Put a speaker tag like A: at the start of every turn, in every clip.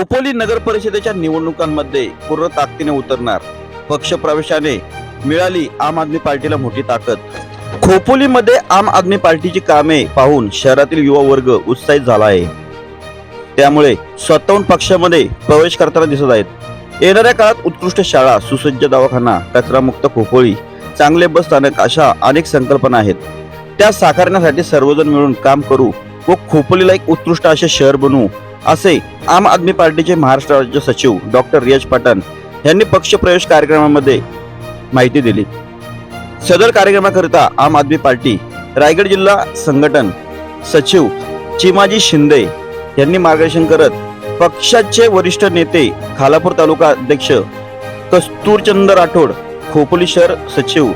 A: खोपोली नगर परिषदेच्या निवडणुकांमध्ये पूर्ण ताकदीने उतरणार. पक्ष प्रवेशाने मिळाली आम आदमी पार्टीला मोठी ताकद. खोपोलीमध्ये आम आदमी पार्टीची कामे पाहून शहरातील युवा वर्ग उत्साहित झाला आहे त्यामुळे स्वतःहून पक्षामध्ये प्रवेश करताना दिसत आहेत. येणाऱ्या काळात उत्कृष्ट शाळा सुसज्ज दवाखाना कचरामुक्त खोपोळी चांगले बस स्थानक अशा अनेक संकल्पना आहेत. त्या साकारण्यासाठी सर्वजण मिळून काम करू व खोपोलीला एक उत्कृष्ट असे शहर बनवू असे आम आदमी पार्टीचे महाराष्ट्र राज्य सचिव डॉक्टर रियाज पठाण यांनी पक्ष प्रवेश कार्यक्रमामध्ये माहिती दिली. सदर कार्यक्रमाकरिता आम आदमी पार्टी रायगड जिल्हा संघटन सचिव चिमाजी शिंदे यांनी मार्गदर्शन करत पक्षाचे वरिष्ठ नेते खालापूर तालुका अध्यक्ष कस्तूरचंद राठोड खोपोली शहर सचिव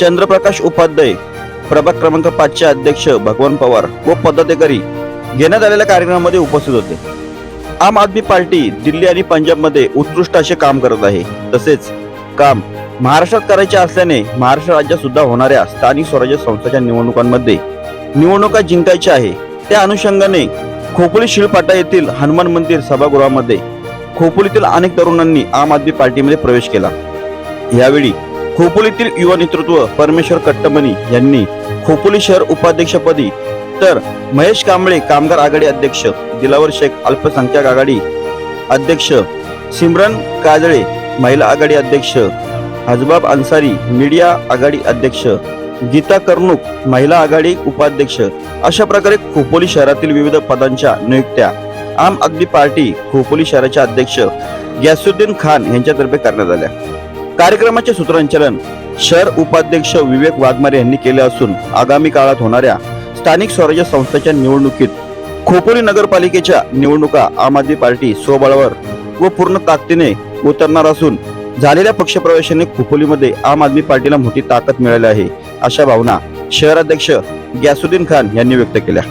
A: चंद्रप्रकाश उपाध्याय प्रभाग क्रमांक पाचचे अध्यक्ष भगवान पवार व पदाधिकारी घेण्यात आलेल्या कार्यक्रमामध्ये उपस्थित होते. आम आदमी पार्टी दिल्ली आणि पंजाबमध्ये उत्कृष्ट असे काम करत आहे. तसेच काम महाराष्ट्रात करायचे असल्याने महाराष्ट्र राज्यात सुद्धा होणाऱ्या स्थानिक स्वराज्य संस्थांच्या निवडणुकांमध्ये निवडणुका जिंकायच्या आहे. त्या अनुषंगाने खोपोली शिळपाटा येथील हनुमान मंदिर सभागृहामध्ये खोपोलीतील अनेक तरुणांनी आम आदमी पार्टीमध्ये प्रवेश केला. यावेळी खोपोलीतील युवा नेतृत्व परमेश्वर कट्टमणी यांनी खोपोली शहर उपाध्यक्षपदी तर महेश कांबळे कामगार आघाडी अध्यक्ष दिलावर शेख अल्पसंख्याक आघाडी अध्यक्ष सिमरन काजळे महिला आघाडी अध्यक्ष हजबाब अन्सारी मीडिया आघाडी अध्यक्ष गीता कर्णुक महिला आघाडी उपाध्यक्ष अशा प्रकारे खोपोली शहरातील विविध पदांच्या नियुक्त्या आम आदमी पार्टी खोपोली शहराचे अध्यक्ष गॅसुद्दीन खान यांच्यातर्फे करण्यात आल्या. कार्यक्रमाचे सूत्रसंचालन शहर उपाध्यक्ष विवेक वाघमारे यांनी केले असून आगामी काळात होणाऱ्या स्थानिक स्वराज्य संस्थेच्या निवडणुकीत खोपोली नगरपालिकेच्या निवडणुका आम आदमी पार्टी स्वबळावर व पूर्ण ताकदीने उतरणार असून झालेल्या पक्षप्रवेशाने खोपोलीमध्ये आम आदमी पार्टीला मोठी ताकद मिळाली आहे अशा भावना शहराध्यक्ष गॅसुद्दीन खान यांनी व्यक्त केल्या.